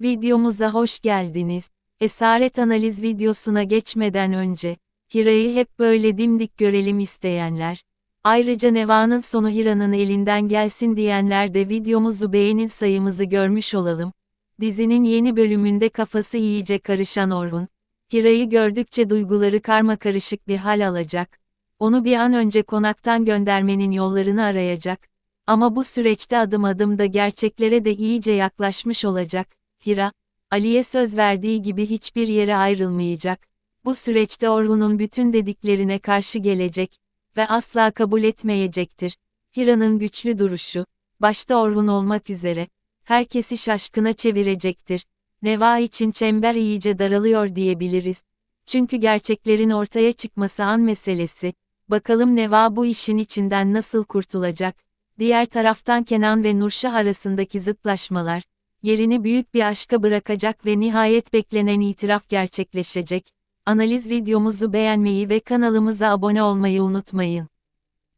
Videomuza hoş geldiniz. Esaret analiz videosuna geçmeden önce, Hira'yı hep böyle dimdik görelim isteyenler, ayrıca Neva'nın sonu Hira'nın elinden gelsin diyenler de videomuzu beğenin sayımızı görmüş olalım. Dizinin yeni bölümünde kafası iyice karışan Orhun, Hira'yı gördükçe duyguları karma karışık bir hal alacak. Onu bir an önce konaktan göndermenin yollarını arayacak. Ama bu süreçte adım adım da gerçeklere de iyice yaklaşmış olacak. Hira, Ali'ye söz verdiği gibi hiçbir yere ayrılmayacak. Bu süreçte Orhun'un bütün dediklerine karşı gelecek ve asla kabul etmeyecektir. Hira'nın güçlü duruşu, başta Orhun olmak üzere, herkesi şaşkına çevirecektir. Neva için çember iyice daralıyor diyebiliriz. Çünkü gerçeklerin ortaya çıkması an meselesi. Bakalım Neva bu işin içinden nasıl kurtulacak? Diğer taraftan Kenan ve Nurşah arasındaki zıtlaşmalar, yerini büyük bir aşka bırakacak ve nihayet beklenen itiraf gerçekleşecek. Analiz videomuzu beğenmeyi ve kanalımıza abone olmayı unutmayın.